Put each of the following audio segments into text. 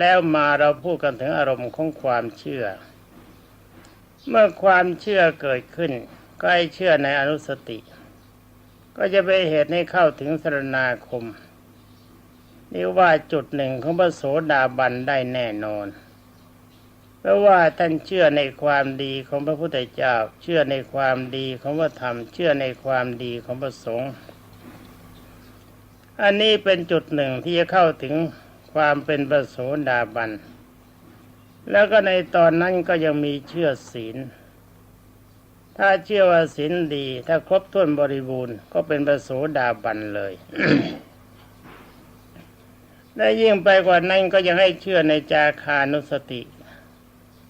แล้วมาเราพูดกันถึงอารมณ์ของความเชื่อ เมื่อความเชื่อเกิดขึ้น ก็ให้เชื่อในอนุสติ ก็จะเป็นเหตุให้เข้าถึงสรณาคมนี่ว่าจุดหนึ่งของพระโสดาบันได้แน่นอน เพราะว่าท่านเชื่อในความดีของพระพุทธเจ้า เชื่อในความดีของพระธรรม เชื่อในความดีของพระสงฆ์อันนี้เป็นจุดหนึ่งที่จะเข้าถึง ความเป็นประโสดาบัน แล้วก็ในตอนนั้นก็ยังมีเชื่อศีล ถ้าเชื่อว่าศีลดี ถ้าครบถ้วนบริบูรณ์ก็เป็นประโสดาบันเลยและยิ่งไปกว่านั้นก็ยังให้เชื่อในจาคานุสติ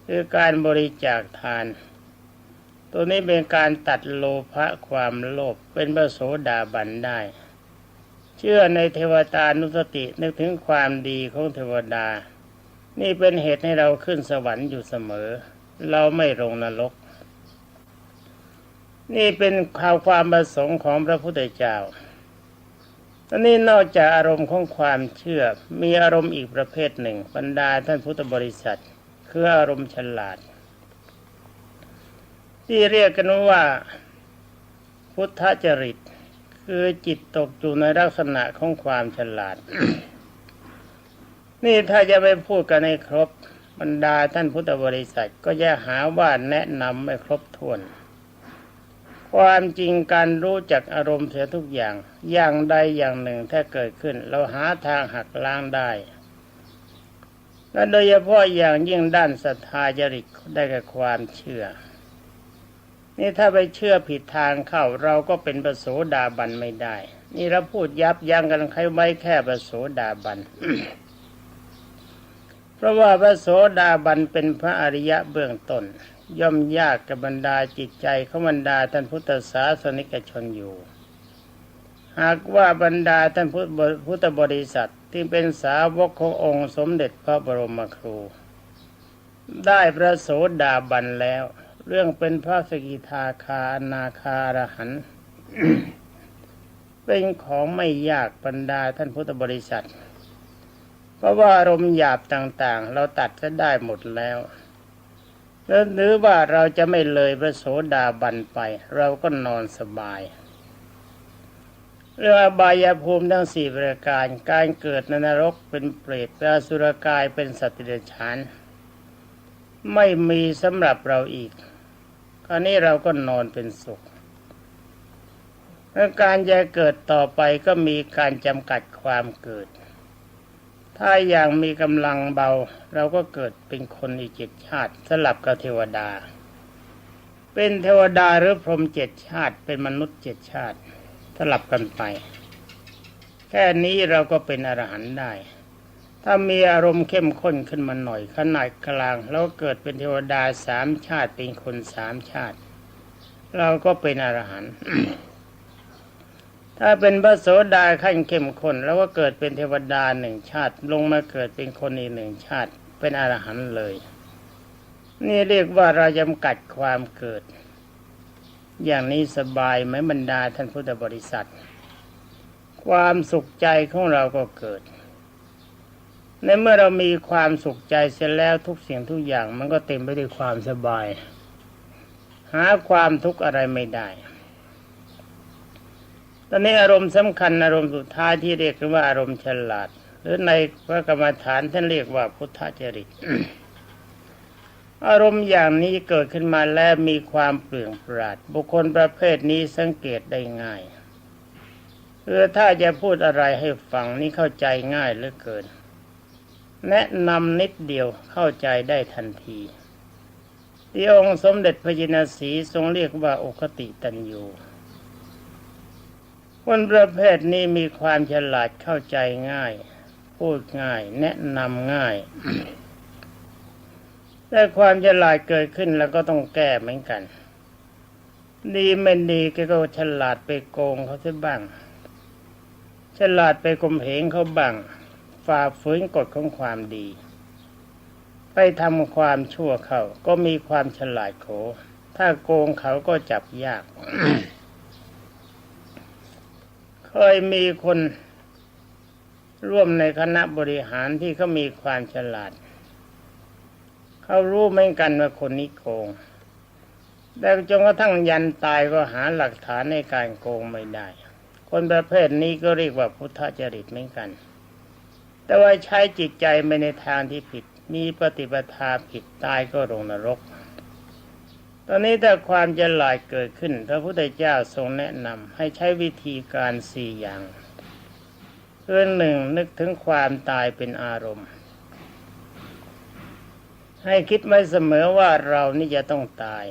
คือการบริจาคทาน ตัวนี้เป็นการตัดโลภะความโลภเป็นประโสดาบันได้ เชื่อในเทวตานุสตินึกถึงความดีของเทวดา นี่เป็นเหตุให้เราขึ้นสวรรค์อยู่เสมอ เราไม่ลงนรก นี่เป็นข่าวความประสงค์ของพระพุทธเจ้าตอนนี้นอกจากอารมณ์ของความเชื่อมีอารมณ์อีกประเภทหนึ่งบรรดาท่านพุทธบริษัท คืออารมณ์ฉลาด ที่เรียกกันว่า พุทธจริต คือจิตตกอยู่ในลักษณะของความฉลาด นี่ถ้าจะไปพูดกันในครบบรรดาท่านพุทธบริษัทก็จะหาว่าแนะนำไม่ครบถ้วน ความจริงการรู้จักอารมณ์เสียทุกอย่าง อย่างใดอย่างหนึ่งถ้าเกิดขึ้น เราหาทางหักล้างได้และโดยเฉพาะอย่างยิ่งด้านศรัทธาจริตได้กับความเชื่อ นี่ถ้าไปเชื่อผิดทางเข้าเราก็เป็นประโสดาบันไม่ได้ นี่เราพูดยับยั้งกันใครไว้แค่ประโสดาบัน เพราะว่าพระโสดาบันเป็นพระอริยะเบื้องต้น ย่อมยากกับบรรดาจิตใจของบรรดาท่านพุทธศาสนิกชนอยู่ หากว่าบรรดาท่านพุทธบริษัทที่เป็นสาวกขององค์สมเด็จพระบรมครู ได้พระโสดาบันแล้ว เรื่องเป็นพระสกิทาคานาคารหัน เป็นของไม่ยากบรรดาท่านพุทธบริษัท เพราะว่าอารมณ์หยาบต่างๆ เราตัดจะได้หมดแล้วแล้วหรือว่าเราจะไม่เลยพระโสดาบันไป เราก็นอนสบายเรื่องอบายภูมิทั้งสี่ประการ การเกิดในนรกเป็นเปรตเป็นอสุรกายเป็นสัตว์เดรัจฉาน ไม่มีสำหรับเราอีก คราวนี้เราก็นอนเป็นสุขการจะเกิดต่อไปก็มีการจำกัดความเกิด ถ้าอย่างมีกำลังเบา เราก็เกิดเป็นคนอีกเจ็ดชาติ สลับกับเทวดา เป็นเทวดาหรือพรหมเจ็ดชาติ เป็นมนุษย์เจ็ดชาติ สลับกันไป แค่นี้เราก็เป็นอรหันต์ได้ ถ้ามีอารมณ์เข้มข้นขึ้นมาหน่อยขนาดกลาง แล้วเกิดเป็นเทวดาสามชาติเป็นคนสามชาติ เราก็เป็นอรหันต์ถ้าเป็นพระโสดาขั้นเข้มข้นแล้วก็เกิดเป็นเทวดาหนึ่งชาติ ลงมาเกิดเป็นคนอีกหนึ่งชาติ เป็นอรหันต์เลย นี่เรียกว่าเราจำกัดความเกิด อย่างนี้สบายไหมบรรดาท่านพุทธบริษัท ความสุขใจของเราก็เกิด ในเมื่อเรามีความสุขใจเสร็จแล้วทุกสิ่งทุกอย่างมันก็เต็มไปด้วยความสบาย หาความทุกข์อะไรไม่ได้ ตอนนี้อารมณ์สำคัญอารมณ์สุดท้ายที่เรียกว่าอารมณ์ฉลาด หรือในพระกรรมฐานท่านเรียกว่าพุทธจริต อารมณ์อย่างนี้เกิดขึ้นมาแล้วมีความเปลื่องปราด บุคคลประเภทนี้สังเกตได้ง่ายคือถ้าจะพูดอะไรให้ฟังนี่เข้าใจง่ายเหลือเกิน แนะนำนิดเดียวเข้าใจได้ทันทีที่องค์สมเด็จพระจินสีทรงเรียกว่าโอคติตันยูคนประเภทนี้มีความฉลาดเข้าใจง่าย พูดง่าย แนะนำง่าย แต่ความฉลาดเกิดขึ้นแล้วก็ต้องแก้เหมือนกัน ดีไม่ดีก็ฉลาดไปโกงเขาเสียบ้าง ฉลาดไปกลมเหงเขาบ้าง ฝ่าฝืนกฎของความดี ไปทำความชั่วเขาก็มีความฉลาดโข ถ้าโกงเขาก็จับยาก เคยมีคนร่วมในคณะบริหารที่เขามีความฉลาด เขารู้เหมือนกันว่าคนนี้โกง แต่จนกระทั่งยันตายก็หาหลักฐานในการโกงไม่ได้ คนประเภทนี้ก็เรียกว่าพุทธจริตเหมือนกัน แต่ว่าใช้จิตใจไปในทางที่ผิด มีปฏิปทาผิดตายก็ลงนรก ตอนนี้ถ้าความฉลาดเกิดขึ้น พระพุทธเจ้าทรงแนะนำให้ใช้วิธีการสี่อย่างคืองหนึ่งนึกถึงความตายเป็นอารมณ์ ให้คิดไว้เสมอว่าเรานี่จะต้องตาย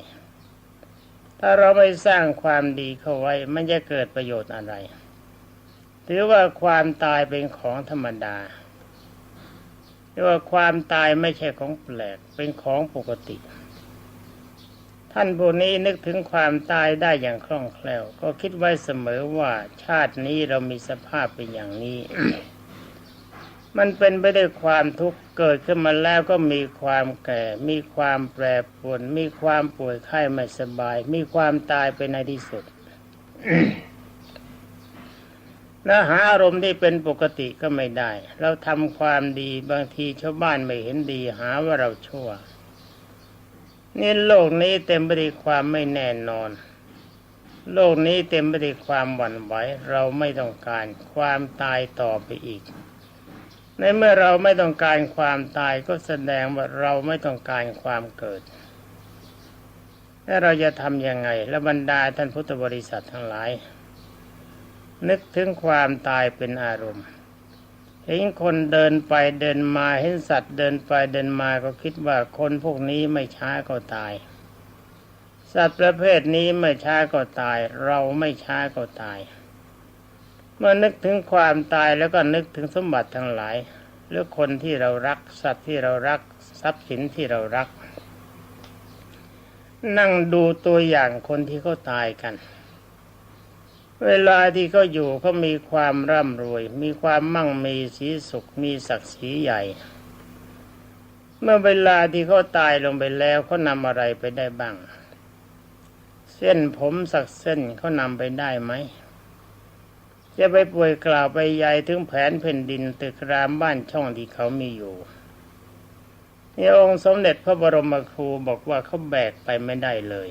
ถ้าเราไม่สร้างความดีเข้าไว้ มันจะเกิดประโยชน์อะไร ถือว่าความตายเป็นของธรรมดา เรียกว่าความตายไม่ใช่ของแปลกเป็นของปกติ ท่านผู้นี้นึกถึงความตายได้อย่างคล่องแคล่ว ก็คิดไว้เสมอว่าชาตินี้เรามีสภาพเป็นอย่างนี้ มันเป็นไปด้วยความทุกข์เกิดขึ้นมาแล้วก็มีความแก่ มีความแปรปรวน มีความป่วยไข้ไม่สบาย มีความตายเป็นในที่สุด และหาอารมณ์ที่เป็นปกติก็ไม่ได้ เราทำความดีบางทีชาวบ้านไม่เห็นดีหาว่าเราชั่วนี่โลกนี้เต็มไปด้วยความไม่แน่นอน โลกนี้เต็มไปด้วยความหวั่นไหวเราไม่ต้องการความตายต่อไปอีก ในเมื่อเราไม่ต้องการความตายก็แสดงว่าเราไม่ต้องการความเกิดแล้วเราจะทำยังไง และบรรดาท่านพุทธบริษัททั้งหลาย นึกถึงความตายเป็นอารมณ์ เห็นคนเดินไปเดินมาเห็นสัตว์เดินไปเดินมาก็คิดว่าคนพวกนี้ไม่ช้าก็ตาย สัตว์ประเภทนี้ไม่ช้าก็ตาย เราไม่ช้าก็ตาย เมื่อนึกถึงความตายแล้วก็นึกถึงสมบัติทั้งหลายหรือคนที่เรารักสัตว์ที่เรารักทรัพย์สินที่เรารัก นั่งดูตัวอย่างคนที่เขาตายกัน เวลาที่เขาอยู่เขามีความร่ำรวย มีความมั่งมีสีสุข มีศักดิ์ศรีใหญ่ เมื่อเวลาที่เขาตายลงไปแล้วเขานำอะไรไปได้บ้าง เส้นผมสักเส้นเขานำไปได้ไหม จะไปป่วยกล่าวไปใหญ่ถึงแผนแผ่นดินตึกรามบ้านช่องที่เขามีอยู่นี่องค์สมเด็จพระบรมครูบอกว่าเขาแบกไปไม่ได้เลย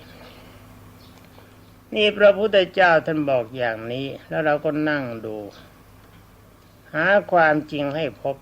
นี่พระพุทธเจ้าท่านบอกอย่างนี้ แล้วเราก็นั่งดู หาความจริงให้พบ